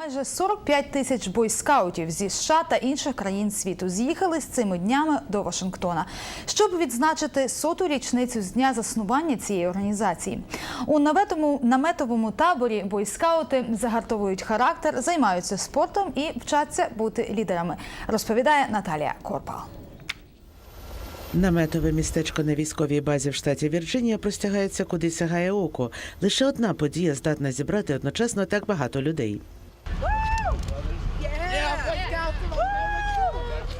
Майже 45 тисяч бойскаутів зі США та інших країн світу з'їхали з цими днями до Вашингтона, щоб відзначити соту річницю з дня заснування цієї організації. У наметовому, наметовому таборі бойскаути загартовують характер, займаються спортом і вчаться бути лідерами. Розповідає Наталія Корпал. Наметове містечко на військовій базі в штаті Вірджинія простягається куди сягає око. Лише одна подія здатна зібрати одночасно так багато людей.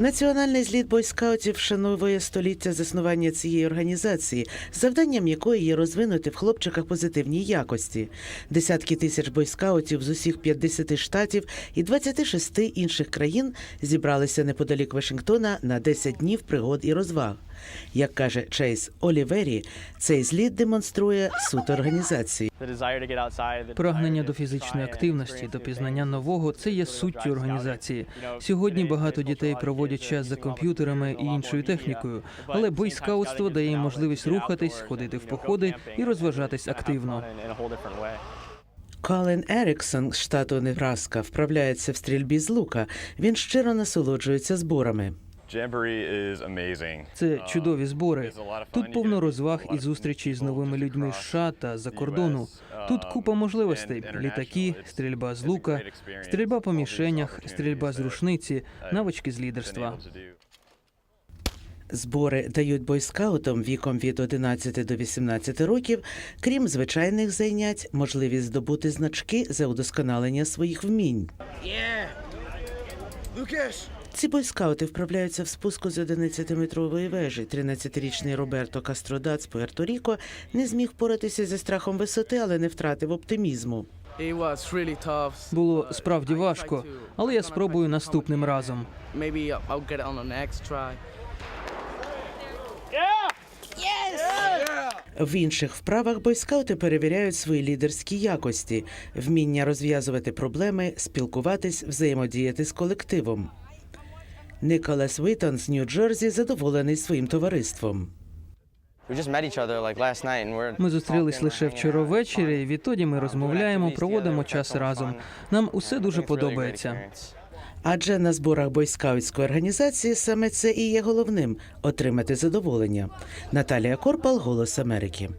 Національний зліт бойскаутів вшановує століття заснування цієї організації, завданням якої є розвинути в хлопчиках позитивні якості. Десятки тисяч бойскаутів з усіх 50 штатів і 26 інших країн зібралися неподалік Вашингтона на 10 днів пригод і розваг. Як каже Чейз Олівері, цей зліт демонструє суть організації. Прагнення до фізичної активності, до пізнання нового це є суттю організації. Сьогодні багато дітей проводять час за комп'ютерами і іншою технікою, але бойскаутство дає їм можливість рухатись, ходити в походи і розважатись активно. Колін Еріксон з штату Невраска вправляється в стрільбі з лука. Він щиро насолоджується зборами. Це чудові збори. Тут повно розваг і зустрічей з новими людьми з США та за кордону. Тут купа можливостей: літаки, стрільба з лука, стрільба по мішенях, стрільба з рушниці, навички з лідерства. Збори дають бойскаутам віком від 11 до 18 років, крім звичайних зайнять, можливість здобути значки за удосконалення своїх вмінь. Ці бойскаути вправляються в спуску з 11-метрової вежі. 13-річний Роберто Кастродат з Пуерто-Ріко не зміг поратися зі страхом висоти, але не втратив оптимізму. Було справді важко, але я спробую наступним разом. В інших вправах бойскаути перевіряють свої лідерські якості, вміння розв'язувати проблеми, спілкуватись, взаємодіяти з колективом. Николас Витон з Нью-Джерсі задоволений своїм товариством. Ми зустрілись лише вчора ввечері. Відтоді ми розмовляємо, проводимо час разом. Нам усе дуже подобається. Адже на зборах бойскаутської організації саме це і є головним отримати задоволення. Наталія Корпал, Голос Америки.